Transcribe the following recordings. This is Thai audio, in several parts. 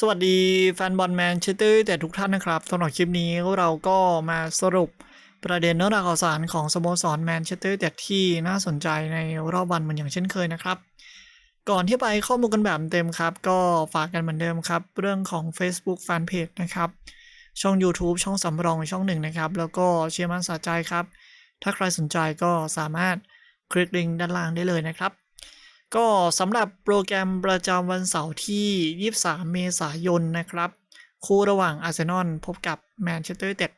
สวัสดีแฟนบอลแมนเชสเตอร์แต่ทุกท่านนะครับสำหรับคลิปนี้เราก็มาสรุปประเด็นเนื้อหาข่าวสารของสโมสรแมนเชสเตอร์แต่ที่น่าสนใจในรอบวันเหมือนอย่างเช่นเคยนะครับ ก่อนที่ไปข้อมูลกันแบบเต็มครับ ก็ฝากกันเหมือนเดิมครับ เรื่องของ Facebook Fanpage นะครับ ช่อง YouTube ช่องสำรองช่องหนึ่งนะครับ แล้วก็เชียร์มันสะใจครับ ถ้าใครสนใจก็สามารถคลิกลิงก์ด้านล่างได้เลยนะครับ ก็สำหรับโปรแกรมประจำวันเสาร์ที่ 23 เมษายนนะครับ คู่ระหว่างอาร์เซนอลพบกับแมนเชสเตอร์ยูไนเต็ด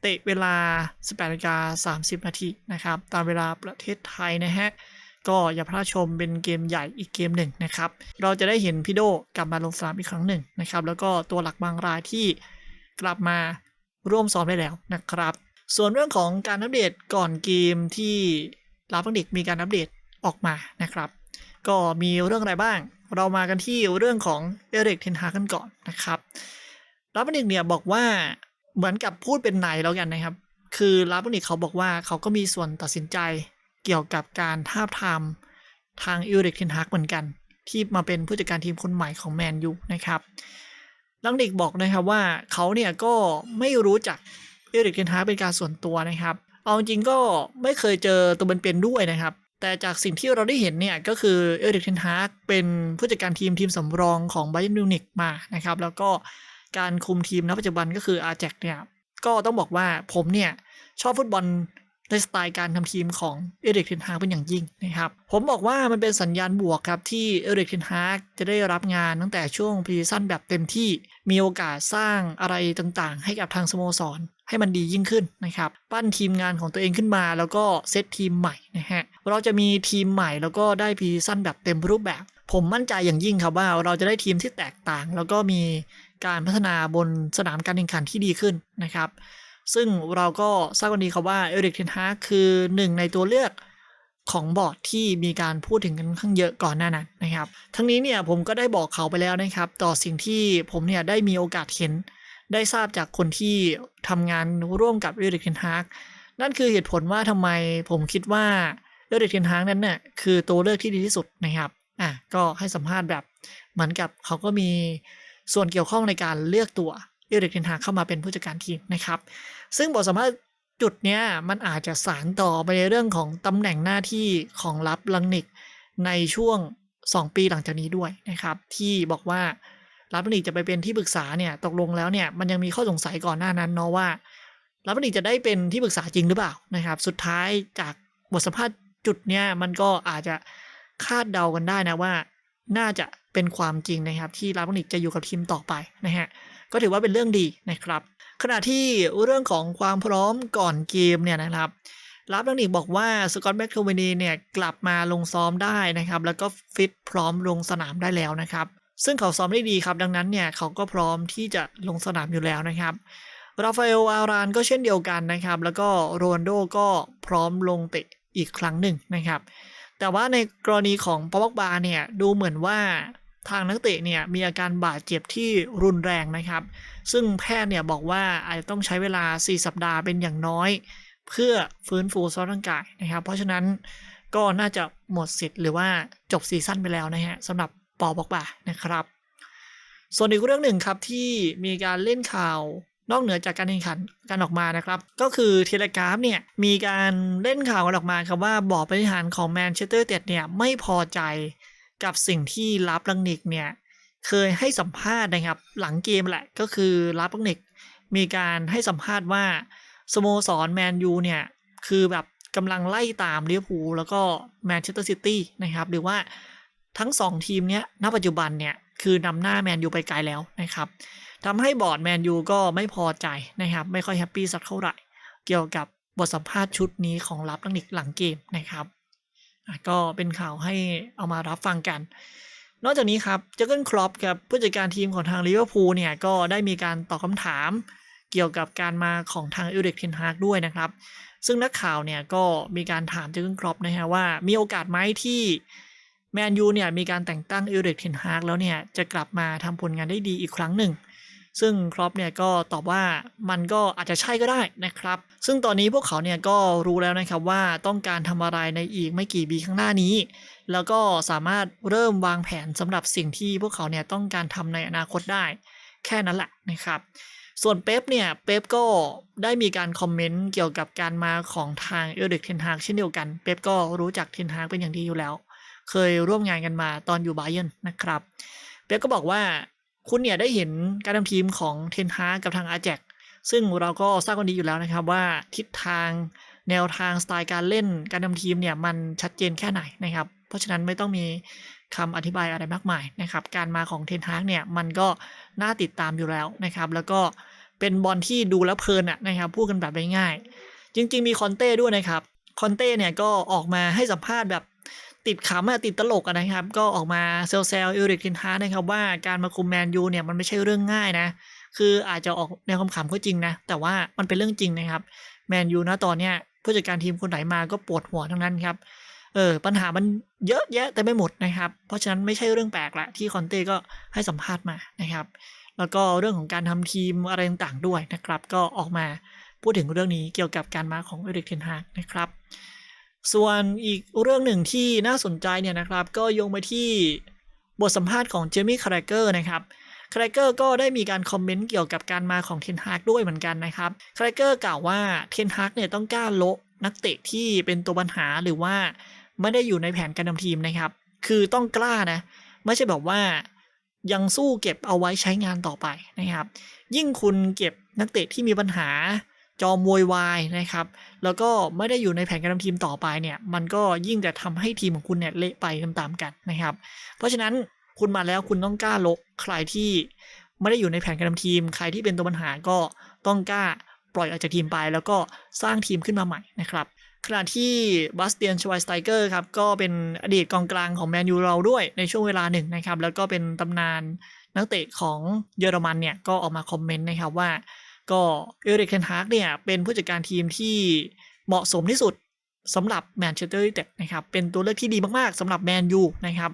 เตะเวลา 18นาฬิกา30 นาทีนะครับ ตามเวลาประเทศไทยนะฮะ ก็อย่าพลาดชมเป็นเกมใหญ่อีกเกมหนึ่งนะครับ เราจะได้เห็นพี่โดกลับมาลงสนามอีกครั้งหนึ่งนะครับ แล้วก็ตัวหลักบางรายที่กลับมาร่วมซ้อมได้แล้วนะครับ ส่วนเรื่องของการอัปเดตก่อนเกมที่ลาฟังเด็กมีการอัปเดตออกมานะครับ ก็มีเรื่องอะไรบ้าง เรามากันที่เรื่องของเอริกเทนฮากันก่อนนะครับลาบันิกเนี่ยบอกว่าเหมือนกับพูดเป็นนายแล้วกันนะครับ คือลาบันิกเขาบอกว่าเขาก็มีส่วนตัดสินใจเกี่ยวกับการท้าทามทางเอริกเทนฮากเหมือนกัน ที่มาเป็นผู้จัดการทีมคนใหม่ของแมนยูนะครับลังเด็กบอกนะครับว่าเขาเนี่ยก็ไม่รู้จักเอริกเทนฮากเป็นการส่วนตัวนะครับ เอาจริงก็ไม่เคยเจอตัวเป็นๆด้วยนะครับ แต่จากสิ่งที่เราได้เห็นเนี่ยก็คือเอริกเทนฮากเป็นผู้จัดการทีมทีมสำรองของไบ e ร์นมิวนิกมานะครับ แล้วก็การคุมทีมณปัจจุบันก็คืออาแจกเนี่ยก็ต้องบอกว่าผมเนี่ยชอบฟุตบอลในสไตล์การทำทีมของเอริกเทนฮากเป็นอย่างยิ่งนะครับ ผมบอกว่ามันเป็นสัญญาณบวกครับ ที่เอริกเทนฮากจะได้รับงานตั้งแต่ช่วงพรีซีซั่นแบบเต็มที่มีโอกาสสร้างอะไรต่างๆ ให้กับทางสโมสร ให้มันดียิ่งขึ้นนะครับ ปั้นทีมงานของตัวเองขึ้นมาแล้วก็เซตทีมใหม่นะฮะ เราจะมีทีมใหม่แล้วก็ได้พีซั่นแบบเต็มรูปแบบ ผมมั่นใจอย่างยิ่งครับว่าเราจะได้ทีมที่แตกต่าง แล้วก็มีการพัฒนาบนสนามการแข่งขันที่ดีขึ้นนะครับ ซึ่งเราก็ทราบกันดีครับว่าเอริกเทนฮาคือหนึ่งในตัวเลือกของบอร์ดที่มีการพูดถึงกันค่อนข้างเยอะก่อนหน้านั้นนะครับ ทั้งนี้เนี่ยผมก็ได้บอกเขาไปแล้วนะครับ ต่อสิ่งที่ผมเนี่ยได้มีโอกาสเห็น ได้ทราบจากคนที่ทำงานร่วมกับเอริกเทนฮากนั่นคือเหตุผลว่าทำไมผมคิดว่า เอริกเทนฮากนั้นเนี่ยคือตัวเลือกที่ดีที่สุดนะครับอะก็ให้สัมภาษณ์แบบเหมือนกับเขาก็มีส่วนเกี่ยวข้องในการเลือกตัวเอริกเทนฮากเข้ามาเป็นผู้จัดการทีมนะครับ ซึ่งบทสัมภาษณ์จุดเนี้ยมันอาจจะสารต่อไปในเรื่องของตำแหน่งหน้าที่ของรับลังนิกในช่วง 2 ปีหลังจากนี้ด้วยนะครับ ที่บอกว่ารับลังนิกจะไปเป็นที่ปรึกษาเนี่ยตกลงแล้วเนี่ยมันยังมีข้อสงสัยก่อนหน้านั้นเนาะว่ารับลังนิกจะได้เป็นที่ปรึกษาจริงหรือเปล่านะครับ สุดท้ายจากบทสัมภาษณ์ จุดเนี้ยมันก็อาจจะคาดเดากันได้นะว่า น่าจะเป็นความจริงนะครับ ที่รับลังนิกจะอยู่กับทีมต่อไปนะฮะก็ถือว่าเป็นเรื่องดีนะครับ ขณะที่เรื่องของความพร้อมก่อนเกมเนี่ยนะครับรับลังนิกบอกว่าสกอตแมคโทเวนีเนี่ยกลับมาลงซ้อมได้นะครับ แล้วก็ฟิตพร้อมลงสนามได้แล้วนะครับซึ่งเขาซ้อมได้ดีครับดังนั้นเนี่ยเขาก็พร้อมที่จะลงสนามอยู่แล้วนะครับราฟาเอลอารานก็เช่นเดียวกันนะครับ แล้วก็โรนโดก็พร้อมลงเตะ อีกครั้งหนึ่งนะครับ แต่ว่าในกรณีของปอกบาเนี่ยดูเหมือนว่าทางนักเตะเนี่ยมีอาการบาดเจ็บที่รุนแรงนะครับ ซึ่งแพทย์เนี่ยบอกว่าอาจจะต้องใช้เวลา 4 สัปดาห์เป็นอย่างน้อย เพื่อฟื้นฟูสภาพร่างกายนะครับ เพราะฉะนั้นก็น่าจะหมดสิทธิ์หรือว่าจบซีซั่นไปแล้วนะฮะสำหรับปอบอกบานะครับ ส่วนอีกเรื่องหนึ่งครับที่มีการเล่นข่าว นอกเหนือจากการแข่งขันกันออกมานะครับ ก็คือเทเลกราฟเนี่ยมีการเล่นข่าวกันออกมาครับว่าบอร์ดบริหารของแมนเชสเตอร์เต็ดเนี่ยไม่พอใจกับสิ่งที่ลับลังนิกเนี่ยเคยให้สัมภาษณ์นะครับหลังเกมแหละก็คือลับลังนิกมีการให้สัมภาษณ์ว่าสโมสรแมนยูเนี่ยคือแบบกำลังไล่ตามลิเวอร์พูลแล้วก็แมนเชสเตอร์ซิตี้นะครับหรือว่าทั้งสองทีมเนี้ยณปัจจุบันเนี่ยคือนำหน้าแมนยูไปไกลแล้วนะครับ ทำให้บอร์ดแมนยูก็ไม่พอใจนะครับ ไม่ค่อยแฮปปี้สักเท่าไหร่ เกี่ยวกับบทสัมภาษณ์ชุดนี้ของลับลังนิกหลังเกมนะครับก็เป็นข่าวให้เอามารับฟังกัน นอกจากนี้ครับเจอร์เกนครอปกับผู้จัดการทีมของทางลิเวอร์พูลเนี่ยก็ได้มีการตอบคำถามเกี่ยวกับการมาของทางเอริกเทนฮากด้วยนะครับ ซึ่งนักข่าวเนี่ยก็มีการถามเจอร์เกนครอปนะฮะว่ามีโอกาสไหมที่แมนยูเนี่ยมีการแต่งตั้งเอริกเทนฮากแล้วเนี่ยจะกลับมาทำผลงานได้ดีอีกครั้งหนึ่ง ซึ่งครอปเนี่ยก็ตอบว่ามันก็อาจจะใช่ก็ได้นะครับ ซึ่งตอนนี้พวกเขาเนี่ยก็รู้แล้วนะครับว่าต้องการทำอะไรในอีกไม่กี่ปีข้างหน้านี้ แล้วก็สามารถเริ่มวางแผนสำหรับสิ่งที่พวกเขาเนี่ยต้องการทำในอนาคตได้ แค่นั้นแหละนะครับส่วนเป๊ปเนี่ย เป๊ปก็ได้มีการคอมเมนต์เกี่ยวกับการมาของทางเอริกเทนฮากเช่นเดียวกัน เป๊ปก็รู้จักเทนฮากเป็นอย่างดีอยู่แล้ว เคยร่วมงานกันมาตอนอยู่บาเยิร์นนะครับ เป๊ปก็บอกว่า คุณเนี่ยได้เห็นการทำทีมของเทนฮากกับทางอาแจกซึ่งเราก็ทราบกันดีอยู่แล้วนะครับว่าทิศทางแนวทางสไตล์การเล่นการทำทีมเนี่ยมันชัดเจนแค่ไหนนะครับ เพราะฉะนั้นไม่ต้องมีคำอธิบายอะไรมากมายนะครับ การมาของเทนฮากเนี่ยมันก็น่าติดตามอยู่แล้วนะครับ แล้วก็เป็นบอลที่ดูแล้วเพลินอะนะครับพูดกันแบบง่ายๆจริง ๆ มีคอนเต้ด้วยนะครับ คอนเต้เนี่ยก็ออกมาให้สัมภาษณ์แบบ ติดขำอะติดตลกนะครับ ก็ออกมาเซลเซลเอริกเทนฮากนะครับว่าการมาคุมแมนยูเนี่ยมันไม่ใช่เรื่องง่ายนะ คืออาจจะออกแนวคำๆก็จริงนะ แต่ว่ามันเป็นเรื่องจริงนะครับแมนยูนะตอนเนี้ยผู้จัดการทีมคนไหนมาก็ปวดหัวทั้งนั้นครับเออปัญหามันเยอะแยะแต่ไม่หมดนะครับ เพราะฉะนั้นไม่ใช่เรื่องแปลกละที่คอนเต้ก็ให้สัมภาษณ์มานะครับ แล้วก็เรื่องของการทำทีมอะไรต่างๆด้วยนะครับ ก็ออกมาพูดถึงเรื่องนี้เกี่ยวกับการมาของเอริกเทนฮากนะครับ ส่วนอีกเรื่องหนึ่งที่น่าสนใจเนี่ยนะครับ ก็โยงไปที่บทสัมภาษณ์ของเจมี่คาร์เกอร์นะครับคาร์เกอร์ก็ได้มีการคอมเมนต์เกี่ยวกับการมาของเทนฮากด้วยเหมือนกันนะครับคาร์เกอร์กล่าวว่าเทนฮากเนี่ยต้องกล้าโละนักเตะที่เป็นตัวปัญหาหรือว่าไม่ได้อยู่ในแผนการทำทีมนะครับ คือต้องกล้านะไม่ใช่แบบว่ายังสู้เก็บเอาไว้ใช้งานต่อไปนะครับ ยิ่งคุณเก็บนักเตะที่มีปัญหา จอมวยวายนะครับ แล้วก็ไม่ได้อยู่ในแผนการทำทีมต่อไปเนี่ยมันก็ยิ่งจะทำให้ทีมของคุณเนี่ยเละไปตามๆกันนะครับ เพราะฉะนั้นคุณมาแล้วคุณต้องกล้าลบใครที่ไม่ได้อยู่ในแผนการทำทีม ใครที่เป็นตัวปัญหาก็ต้องกล้าปล่อยออกจากทีมไป แล้วก็สร้างทีมขึ้นมาใหม่นะครับขณะที่บัสเตียนชวายสไตเกอร์ครับก็เป็นอดีตกองกลางของแมนยูเราด้วยในช่วงเวลาหนึ่งนะครับ แล้วก็เป็นตำนานนักเตะของเยอรมันเนี่ยก็ออกมาคอมเมนต์นะครับว่า ก็เอริกเทนฮากเนี่ยเป็นผู้จัดการทีมที่เหมาะสมที่สุดสำหรับแมนเชสเตอร์ยูไนเต็ดนะครับ เป็นตัวเลือกที่ดีมาก ๆสำหรับแมนยูนะครับ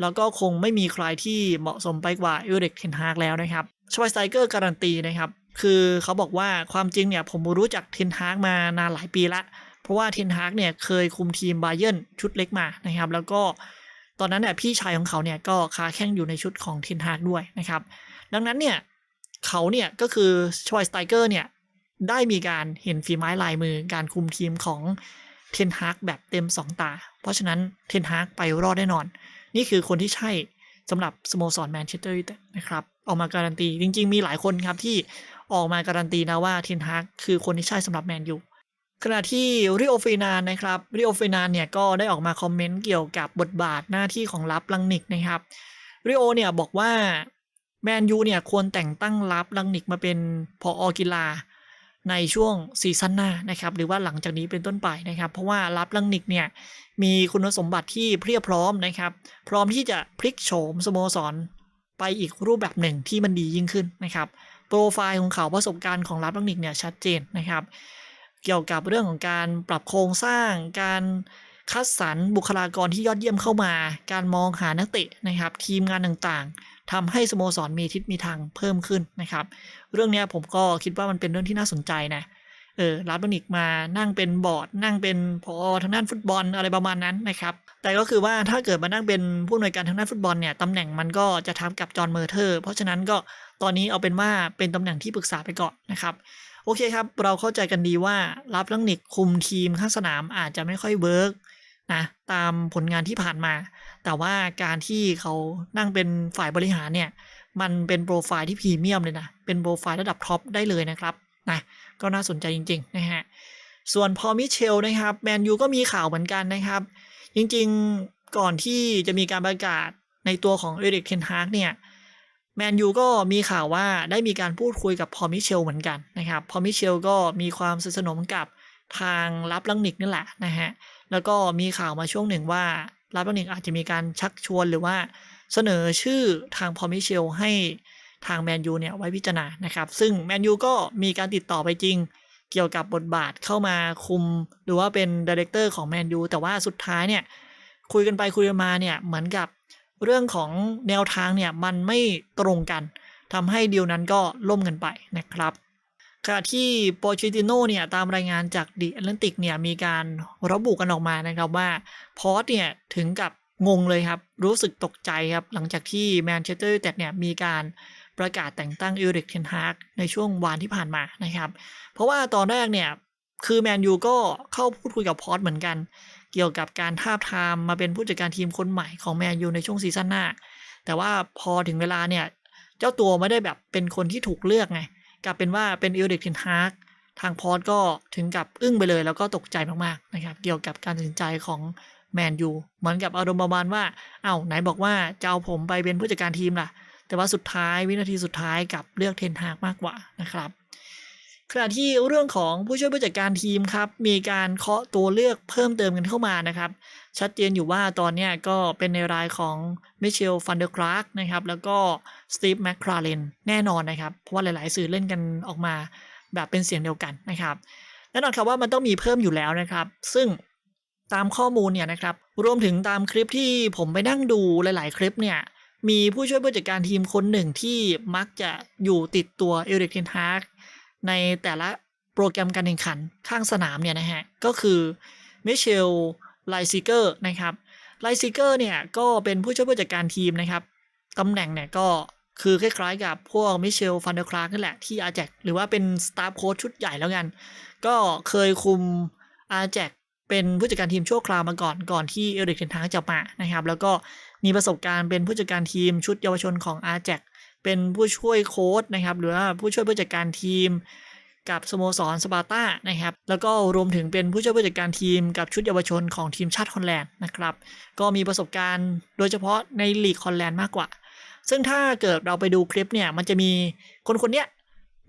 แล้วก็คงไม่มีใครที่เหมาะสมไปกว่าเอริกเทนฮากแล้วนะครับชวายสไตเกอร์การันตีนะครับ คือเขาบอกว่าความจริงเนี่ยผมรู้จักเทนฮากมานานหลายปีละ เพราะว่าเทนฮากเนี่ยเคยคุมทีมบาเยนชุดเล็กมานะครับ แล้วก็ตอนนั้นเนี่ยพี่ชายของเขาเนี่ยก็ค้าแข่งอยู่ในชุดของเทนฮากด้วยนะครับ ดังนั้นเนี่ย เขาเนี่ยก็คือชวายสไตเกอร์เนี่ยได้มีการเห็นฝีไม้ลายมือการคุมทีมของเทนฮากแบบเต็ม2ตา เพราะฉะนั้นเทนฮากไปรอดแน่นอน นี่คือคนที่ใช่สำหรับสโมสรแมนเชสเตอร์ยูไนเต็ดนะครับออกมาการันตี จริง ๆ มีหลายคนครับที่ออกมาการันตีนะว่าเทนฮากคือคนที่ใช่สำหรับแมนยูขณะที่ริโอเฟนานนะครับริโอเฟนานเนี่ยก็ได้ออกมาคอมเมนต์เกี่ยวกับบทบาทหน้าที่ของลับลังนิกนะครับริโอเนี่ยบอกว่า แมนยูเนี่ยควรแต่งตั้งลับลังนิกมาเป็นพออกีฬาในช่วงซีซั่นหน้านะครับหรือว่าหลังจากนี้เป็นต้นไปนะครับ เพราะว่าลับลังนิกเนี่ยมีคุณสมบัติที่เพียบพร้อมนะครับ พร้อมที่จะพลิกโฉมสโมสร ไปอีกรูปแบบหนึ่งที่มันดียิ่งขึ้นนะครับโปรไฟล์ของเขาประสบการณ์ของลับลังนิกเนี่ยชัดเจนนะครับ เกี่ยวกับเรื่องของการปรับโครงสร้างการ คัดสรรบุคลากรที่ยอดเยี่ยมเข้ามา การมองหานักเตะนะครับ ทีมงานต่างๆทำให้สโมสรมีทิศมีทางเพิ่มขึ้นนะครับ เรื่องนี้ผมก็คิดว่ามันเป็นเรื่องที่น่าสนใจนะเออรับบันิกมานั่งเป็นบอร์ด นั่งเป็นพอทางด้านฟุตบอลอะไรประมาณนั้นนะครับ แต่ก็คือว่าถ้าเกิดมานั่งเป็นผู้อำนวยการทางด้านฟุตบอลเนี่ยตำแหน่งมันก็จะทับกับจอห์นเมอร์เทอร์ เพราะฉะนั้นก็ตอนนี้เอาเป็นว่าเป็นตำแหน่งที่ปรึกษาไปก่อนนะครับโอเคครับ เราเข้าใจกันดีว่ารับลังนิกคุมทีมข้างสนามอาจจะไม่ค่อยเวิร์ก นะตามผลงานที่ผ่านมา แต่ว่าการที่เขานั่งเป็นฝ่ายบริหารเนี่ย มันเป็นโปรไฟล์ที่พรีเมียมเลยนะ เป็นโปรไฟล์ระดับท็อปได้เลยนะครับนะก็น่าสนใจจริงๆนะฮะส่วนพอมิเชลนะครับแมนยูก็มีข่าวเหมือนกันนะครับ จริงๆก่อนที่จะมีการประกาศในตัวของเอริกเทนฮากเนี่ยแมนยูก็มีข่าวว่าได้มีการพูดคุยกับพอมิเชลเหมือนกันนะครับพอมิเชลก็มีความสนิทสนมกับทางรับลังนิกนี่แหละนะฮะ แล้วก็มีข่าวมาช่วงหนึ่งว่ารับลังนิกอาจจะมีการชักชวนหรือว่าเสนอชื่อทางพอมิเชลให้ทางแมนยูเนี่ยไว้พิจารณานะครับ ซึ่งแมนยูก็มีการติดต่อไปจริง เกี่ยวกับบทบาทเข้ามาคุม หรือว่าเป็นดีเรคเตอร์ของแมนยูแต่ว่าสุดท้ายเนี่ยคุยกันไปคุยกันมาเนี่ยเหมือนกับเรื่องของแนวทางเนี่ยมันไม่ตรงกันทำให้ดีลนั้นก็ล่มกันไปนะครับ ขณะที่โปรเชติโนเนี่ยตามรายงานจากดิแอตแลนติกเนี่ยมีการระบุกันออกมานะครับว่าพอร์ตเนี่ยถึงกับงงเลยครับ รู้สึกตกใจครับหลังจากที่แมนเชสเตอร์ยูไนเต็ดเนี่ยมีการประกาศแต่งตั้งเอริกเทนฮากในช่วงวานที่ผ่านมานะครับ เพราะว่าตอนแรกเนี่ยคือแมนยูก็เข้าพูดคุยกับพอร์ตเหมือนกัน เกี่ยวกับการทาบทามมาเป็นผู้จัดการทีมคนใหม่ของแมนยูในช่วงซีซั่นหน้า แต่ว่าพอถึงเวลาเนี่ยเจ้าตัวไม่ได้แบบเป็นคนที่ถูกเลือกไง กลับเป็นว่าเป็นเอริกเทนฮากทางพอร์ตก็ถึงกับอึ้งไปเลยแล้วก็ตกใจมากๆนะครับเกี่ยวกับการตัดสินใจของแมนยูเหมือนกับอารมณ์ประมาณว่า เอ้าไหนบอกว่าจะเอาผมไปเป็นผู้จัดการทีมล่ะ แต่ว่าสุดท้ายวินาทีสุดท้ายกับเลือกเทนฮากมากกว่านะครับ ขณะที่เรื่องของผู้ช่วยผู้จัดการทีมครับ มีการเคาะตัวเลือกเพิ่มเติมกันเข้ามานะครับ ชัดเจนอยู่ว่าตอนนี้ก็เป็นในรายของมิเชลฟันเดอร์คลาร์กนะครับ แล้วก็สตีฟแมคคลาเรนแน่นอนนะครับ เพราะว่าหลาย ๆ สื่อเล่นกันออกมาแบบเป็นเสียงเดียวกันนะครับแน่นอนครับว่ามันต้องมีเพิ่มอยู่แล้วนะครับ ซึ่งตามข้อมูลเนี่ยนะครับ รวมถึงตามคลิปที่ผมไปนั่งดูหลาย ๆ คลิปเนี่ยมีผู้ช่วยผู้จัดการทีมคนหนึ่งที่มักจะอยู่ติดตัวเอริกเทนฮาก ในแต่ละโปรแกรมการแข่งขันข้างสนามเนี่ยนะฮะ ก็คือมิเชลไลซิเกอร์นะครับไลซิเกอร์เนี่ยก็เป็นผู้ช่วยผู้จัดการทีมนะครับตำแหน่งเนี่ยก็คือคล้ายๆกับพวกมิเชลฟันเดอร์คลาร์กนั่นแหละที่อาแจกหรือว่าเป็นสตาฟโค้ชชุดใหญ่แล้วกัน ก็เคยคุมอาแจกเป็นผู้จัดการทีมชั่วคราวมาก่อนก่อนที่เอริกเทนฮากจะมานะครับ แล้วก็มีประสบการณ์เป็นผู้จัดการทีมชุดเยาวชนของอาแจก เป็นผู้ช่วยโค้ชนะครับ หรือว่าผู้ช่วยผู้จัดการทีม กับสโมสรสปาร์ตานะครับ แล้วก็รวมถึงเป็นผู้ช่วยผู้จัดการทีมกับชุดเยาวชนของทีมชาติฮอลแลนด์นะครับ ก็มีประสบการณ์โดยเฉพาะในลีกฮอลแลนด์มากกว่า ซึ่งถ้าเกิดเราไปดูคลิปเนี่ย มันจะมีคนคนเนี้ย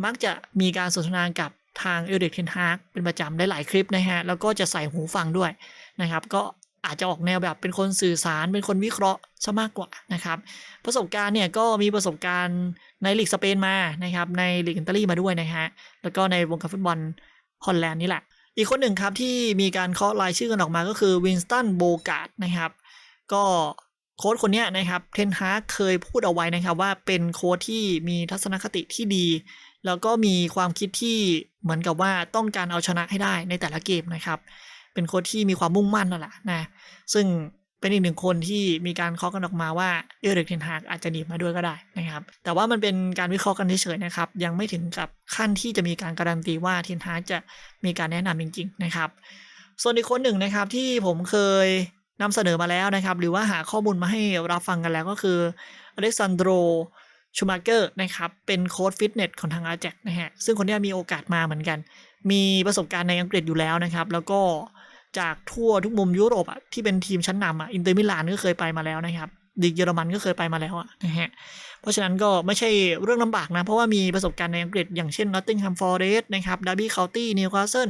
มักจะมีการสนทนากับทางเอริกเทนฮากเป็นประจำได้หลายคลิปนะฮะ แล้วก็จะใส่หูฟังด้วยนะครับ ก็ อาจจะออกแนวแบบเป็นคนสื่อสารเป็นคนวิเคราะห์ซะมากกว่านะครับ ประสบการณ์เนี่ยก็มีประสบการณ์ในลีกสเปนมานะครับในลีกอิตาลีมาด้วยนะฮะแล้วก็ในวงการฟุตบอลฮอลแลนด์นี่แหละ อีกคนหนึ่งครับที่มีการเคาะรายชื่อกันออกมาก็คือวินสตันโบกาดนะครับ ก็โค้ชคนนี้นะครับเทนฮากเคยพูดเอาไว้นะครับว่าเป็นโค้ชที่มีทัศนคติที่ดี แล้วก็มีความคิดที่เหมือนกับว่าต้องการเอาชนะให้ได้ในแต่ละเกมนะครับ เป็นโค้ชที่มีความมุ่งมั่นนั่นแหละนะซึ่งเป็นอีกหนึ่งคนที่มีการเคาะกันออกมาว่าเอริกเทนฮากอาจจะหนีมาด้วยก็ได้นะครับ แต่ว่ามันเป็นการวิเคราะห์กันเฉยๆนะครับ ยังไม่ถึงกับขั้นที่จะมีการการันตีว่าเทนฮากจะมีการแนะนำจริง ๆ นะครับ ส่วนอีกคนหนึ่งนะครับที่ผมเคยนำเสนอมาแล้วนะครับ หรือว่าหาข้อมูลมาให้รับฟังกันแล้วก็คืออเล็กซานโดรชูมาเกอร์นะครับ เป็นโค้ชฟิตเนสของทางอาแจกนะฮะ ซึ่งคนนี้มีโอกาสมาเหมือนกัน มีประสบการณ์ในอังกฤษอยู่แล้วนะครับ แล้วก็ จากทั่วทุกมุมยุโรปอะที่เป็นทีมชั้นนำอะอินเตอร์มิลานก็เคยไปมาแล้วนะครับลีกเยอรมันก็เคยไปมาแล้วอะนะฮะเพราะฉะนั้นก็ไม่ใช่เรื่องลำบากนะ เพราะว่ามีประสบการณ์ในอังกฤษอย่างเช่นนอตติงแฮมฟอร์เรสต์นะครับดาร์บี้เคานตี้นิวคาสเซิล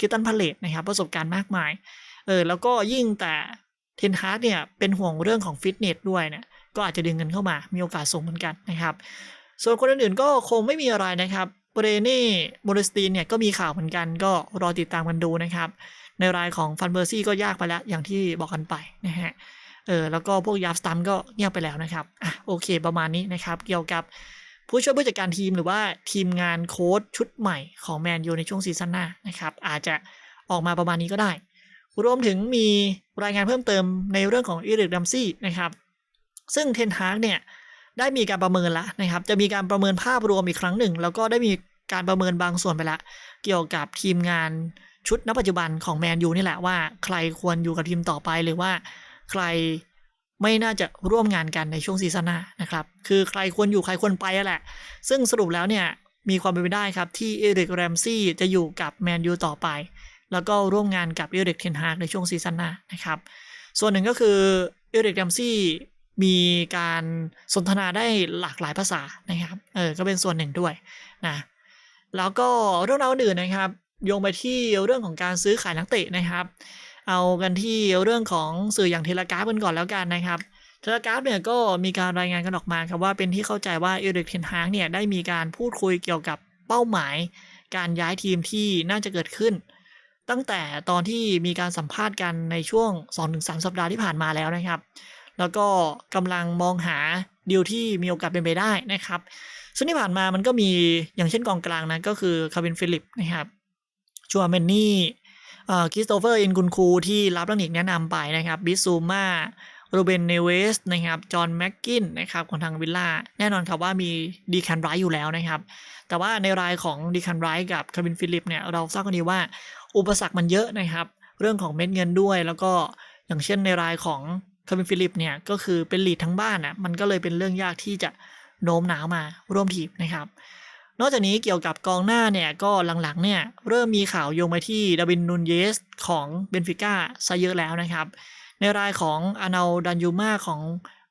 กิตันพาเลตนะครับประสบการณ์มากมายเออแล้วก็ยิ่งแต่เทนฮาร์ดเนี่ยเป็นห่วงเรื่องของฟิตเนสด้วยเนี่ยก็อาจจะดึงกันเข้ามามีโอกาสส่งเหมือนกันนะครับส่วนคนอื่นๆก็คงไม่มีอะไรนะครับเบรเน่โมเดสตีนเนี่ยก็มีข่าวเหมือนกันก็รอติดตามกันดูนะครับ ในรายของฟันเบอร์ซี่ก็ยากไปแล้ว อย่างที่บอกกันไปนะฮะเออแล้วก็พวกยาฟสตัมก็เงียบไปแล้วนะครับอะโอเคประมาณนี้นะครับ เกี่ยวกับผู้ช่วยผู้จัดการทีมหรือว่าทีมงานโค้ชชุดใหม่ของแมนยูในช่วงซีซั่นหน้านะครับ อาจจะออกมาประมาณนี้ก็ได้ รวมถึงมีรายงานเพิ่มเติมในเรื่องของอีริกดัมซี่นะครับ ซึ่งเทนฮากเนี่ยได้มีการประเมินแล้วนะครับ จะมีการประเมินภาพรวมอีกครั้งหนึ่ง แล้วก็ได้มีการประเมินบางส่วนไปแล้วเกี่ยวกับทีมงาน ชุดณปัจจุบันของแมนยูนี่แหละว่า ใครควรอยู่กับทีมต่อไปหรือว่าใครไม่น่าจะร่วมงานกันในช่วงซีซั่นหน้านะครับ คือใครควรอยู่ใครควรไปแหละ ซึ่งสรุปแล้วเนี่ยมีความเป็นไปได้ครับ ที่เอริกแรมซี่จะอยู่กับแมนยูต่อไป แล้วก็ร่วมงานกับเอริกเทนฮากในช่วงซีซั่นหน้านะครับ ส่วนหนึ่งก็คือเอริกแรมซี่มีการสนทนาได้หลากหลายภาษานะครับ เออ ก็เป็นส่วนหนึ่งด้วยนะ แล้วก็เรื่องราวอื่นนะครับ โยงไปที่เรื่องของการซื้อขายนักเตะนะครับ เอากันที่เรื่องของสื่ออย่างเทเลกราฟกันก่อนแล้วกันนะครับเทเลกราฟเนี่ยก็มีการรายงานกันออกมาครับว่าเป็นที่เข้าใจว่าเอริกเทนฮากเนี่ยได้มีการพูดคุยเกี่ยวกับเป้าหมาย การย้ายทีมที่น่าจะเกิดขึ้น ตั้งแต่ตอนที่มีการสัมภาษณ์กันในช่วง 2-3 สัปดาห์ที่ผ่านมาแล้วนะครับ แล้วก็กำลังมองหาดีลที่มีโอกาสเป็นไปได้นะครับซึ่งที่ผ่านมามันก็มีอย่างเช่นกองกลางนะก็คือคาร์บินฟิลิปนะครับ ชัวเมนนี่คริสโตเฟอร์อินกุนคูที่รับลังนิกแนะนำไปนะครับบิซูมาโรเบนเนเวสนะครับ จอห์นแม็กกินนะครับของทางวิลล่า แน่นอนครับว่ามีดีแคนไรอยู่แล้วนะครับ แต่ว่าในรายของดีแคนไรกับคาร์บินฟิลิปเนี่ยเราทราบกันดีว่าอุปสรรคมันเยอะนะครับ เรื่องของเม็ดเงินด้วย แล้วก็อย่างเช่นในรายของคาร์บินฟิลิปเนี่ยก็คือเป็นลีดทั้งบ้านอะมันก็เลยเป็นเรื่องยากที่จะโน้มน้าวมาร่วมทีมนะครับ นอกจากนี้เกี่ยวกับกองหน้าเนี่ยก็หลังๆเนี่ยเริ่มมีข่าวโยงไปที่ดาวินนูนเยสของเบนฟิก้าซะเยอะแล้วนะครับ ในรายของอานาดันยูมาของ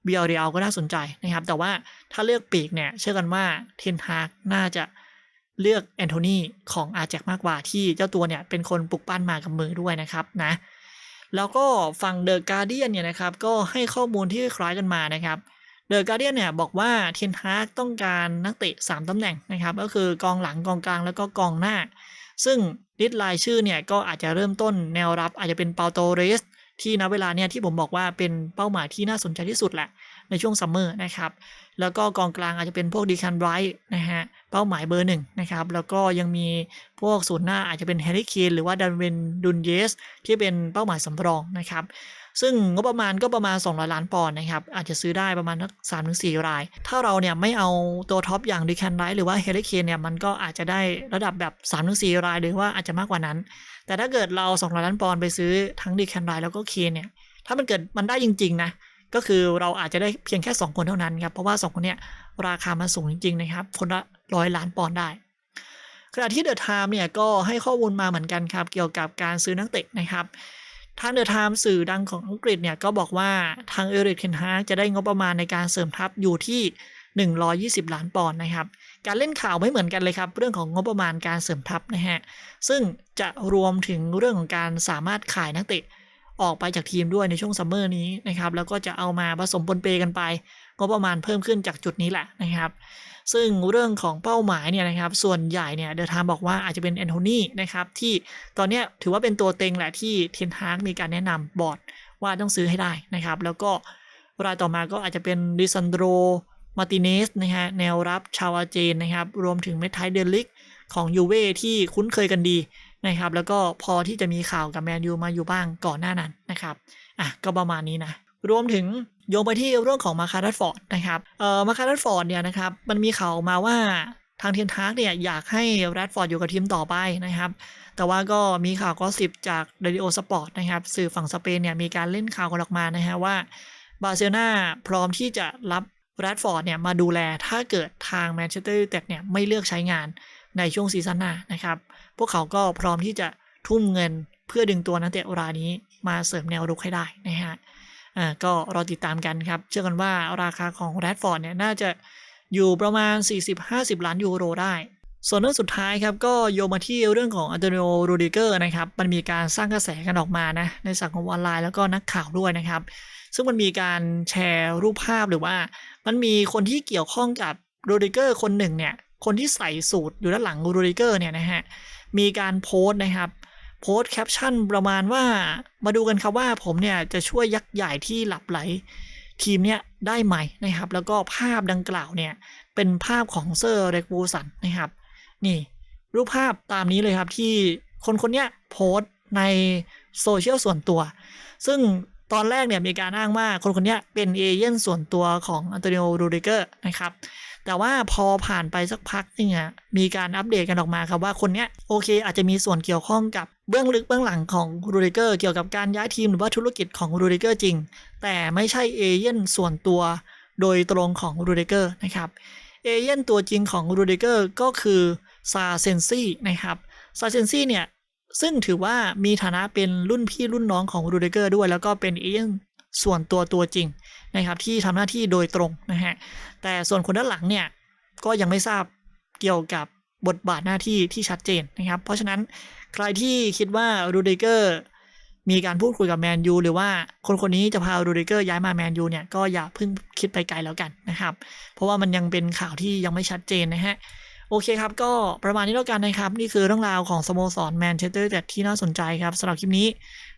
เบียร์เรียลก็น่าสนใจนะครับ แต่ว่าถ้าเลือกปีกเนี่ยเชื่อกันว่าเทนฮากน่าจะเลือกแอนโทนีของอาแจกมากกว่าที่เจ้าตัวเนี่ยเป็นคนปลุกปั้นมากับมือด้วยนะครับนะแล้วก็ฝั่งเดอะการ์เดียนเนี่ยนะครับก็ให้ข้อมูลที่คล้ายกันมานะครับ เดอะการเดียนเนี่ยบอกว่าเทนฮากต้องการนักเตะ 3 ตำแหน่งนะครับ ก็คือกองหลังกองกลางแล้วก็กองหน้า ซึ่งลิสต์รายชื่อเนี่ยก็อาจจะเริ่มต้นแนวรับอาจจะเป็นเปาโตเรสที่ณเวลาเนี่ยที่ผมบอกว่าเป็นเป้าหมายที่น่าสนใจที่สุดแหละ ในช่วงซัมเมอร์นะครับ แล้วก็กองกลางอาจจะเป็นพวกดีคันไรท์นะฮะเป้าหมายเบอร์หนึ่งนะครับ แล้วก็ยังมีพวกศูนย์หน้าอาจจะเป็นแฮร์รี่เคนหรือว่าดันเวนดุนเยสที่เป็นเป้าหมายสำรองนะครับ ซึ่งงบประมาณก็ประมาณ 200 ล้านปอนด์นะครับ อาจจะซื้อได้ประมาณสักสามถึงสี่ราย ถ้าเราเนี่ยไม่เอาตัวท็อปอย่างดีแคนไรท์หรือว่าเฮเลเคนเนี่ยมันก็อาจจะได้ระดับแบบ3ามถึงสี่รายหรือว่าอาจจะมากกว่านั้น แต่ถ้าเกิดเรา200ล้านปอนด์ไปซื้อทั้งดีแคนไรท์แล้วก็เคนเนี่ยถ้ามันเกิดมันได้จริง ๆ นะ ก็คือเราอาจจะได้เพียงแค่ 2 คนเท่านั้นครับ เพราะว่า 2 คนเนี่ยราคามันสูงจริง ๆ นะครับ คนละร้อยล้านปอนด์ได้ ขณะที่เดอะไทม์เนี่ยก็ให้ข้อมูลมาเหมือนกันครับ เกี่ยวกับการซื้อนักเตะนะครับ ทางเดอะไทม์สื่อดังของอังกฤษเนี่ยก็บอกว่าทางเอริกเคนฮาจะได้งบประมาณในการเสริมทัพอยู่ที่ 120 ล้านปอนด์นะครับ การเล่นข่าวไม่เหมือนกันเลยครับ เรื่องของงบประมาณการเสริมทัพนะฮะ ซึ่งจะรวมถึงเรื่องของการสามารถขายนักเตะออกไปจากทีมด้วยในช่วงซัมเมอร์นี้นะครับ แล้วก็จะเอามาผสมปนเปกันไป งบประมาณเพิ่มขึ้นจากจุดนี้แหละนะครับ ซึ่งเรื่องของเป้าหมายเนี่ยนะครับ ส่วนใหญ่เนี่ยเดอะไทม์บอกว่าอาจจะเป็นแอนโทนีนะครับที่ตอนนี้ถือว่าเป็นตัวเต็งแหละที่เทนฮากมีการแนะนำบอร์ดว่าต้องซื้อให้ได้นะครับ แล้วก็รายต่อมาก็อาจจะเป็นดิซันโดรมาติเนสนะฮะแนวรับชาวอาเจนนะครับ รวมถึงเมทไทเดลิกของยูเว่ที่คุ้นเคยกันดีนะครับ แล้วก็พอที่จะมีข่าวกับแมนยูมาอยู่บ้างก่อนหน้านั้นนะครับ อะก็ประมาณนี้นะ รวมถึง โยงไปที่เรื่องของมาคาร์ดฟอร์ดนะครับเอ่อมาคาร์ดฟอร์ดเนี่ยนะครับมันมีข่าวมาว่าทางเทียนทาร์กเนี่ยอยากให้แรดฟอร์ดอยู่กับทีมต่อไปนะครับ แต่ว่าก็มีข่าวก็สิบจากเรดิโอสปอร์ตนะครับ สื่อฝั่งสเปนเนี่ยมีการเล่นข่าวกันออกมานะฮะว่าบาร์เซโลนาพร้อมที่จะรับแรดฟอร์ดเนี่ยมาดูแลถ้าเกิดทางแมนเชสเตอร์ยูไนเต็ดเนี่ยไม่เลือกใช้งานในช่วงซีซั่นหน้านะครับ พวกเขาก็พร้อมที่จะทุ่มเงินเพื่อดึงตัวนักเตะรายนี้มาเสริมแนวรุกให้ได้นะฮะ อ่าก็รอติดตามกันครับ เชื่อกันว่าราคาของแรดฟอร์ดเนี่ยน่าจะอยู่ประมาณ 40-50 ล้านยูโรได้ ส่วนเรื่องสุดท้ายครับ ก็โยมาที่เรื่องของอันโตนิโอรูดิเกอร์นะครับ มันมีการสร้างกระแสกันออกมานะในสังคมออนไลน์แล้วก็นักข่าวด้วยนะครับ ซึ่งมันมีการแชร์รูปภาพหรือว่า มันมีคนที่เกี่ยวข้องกับรูดิเกอร์คนหนึ่งเนี่ยคนที่ใส่สูตรอยู่ด้านหลังรูดิเกอร์เนี่ยนะฮะมีการโพสต์นะครับ โพสต์แคปชั่นประมาณว่ามาดูกันครับว่าผมเนี่ยจะช่วยยักษ์ใหญ่ที่หลับไหล ทีมเนี่ยได้ไหมนะครับ แล้วก็ภาพดังกล่าวเนี่ยเป็นภาพของเซอร์เรกบูสันนะครับ นี่ รูปภาพตามนี้เลยครับที่คนคนเนี้ยโพสต์ในโซเชียลส่วนตัว ซึ่งตอนแรกเนี่ยมีการอ้างว่าคนคนเนี้ยเป็นเอเย่นส่วนตัวของอันโตนิโอ รูดิเกอร์นะครับ แต่ว่าพอผ่านไปสักพักนึงอะมีการอัปเดตกันออกมาครับว่าคนเนี้ยโอเค อาจจะมีส่วนเกี่ยวข้องกับเบื้องลึกเบื้องหลังของรูดิเกอร์เกี่ยวกับการย้ายทีมหรือว่าธุรกิจของรูดิเกอร์จริง แต่ไม่ใช่เอเย่นส่วนตัวโดยตรงของรูดิเกอร์นะครับเอเย่นตัวจริงของรูดิเกอร์ก็คือซาเซนซี่นะครับซาเซนซี่เนี่ยซึ่งถือว่ามีฐานะเป็นรุ่นพี่รุ่นน้องของรูดิเกอร์ด้วย แล้วก็เป็นเอเย่น ส่วนตัวตัวจริงนะครับที่ทำหน้าที่โดยตรงนะฮะแต่ส่วนคนด้านหลังเนี่ยก็ยังไม่ทราบเกี่ยวกับบทบาทหน้าที่ที่ชัดเจนนะครับ เพราะฉะนั้นใครที่คิดว่ารูดิเกอร์มีการพูดคุยกับแมนยูหรือว่าคนคนนี้จะพารูดิเกอร์ย้ายมาแมนยูเนี่ยก็อย่าเพิ่งคิดไปไกลแล้วกันนะครับ เพราะว่ามันยังเป็นข่าวที่ยังไม่ชัดเจนนะฮะโอเคครับ ก็ประมาณนี้แล้วกันนะครับ นี่คือเรื่องราวของสโมสรแมนเชสเตอร์แต่ที่น่าสนใจครับสำหรับคลิปนี้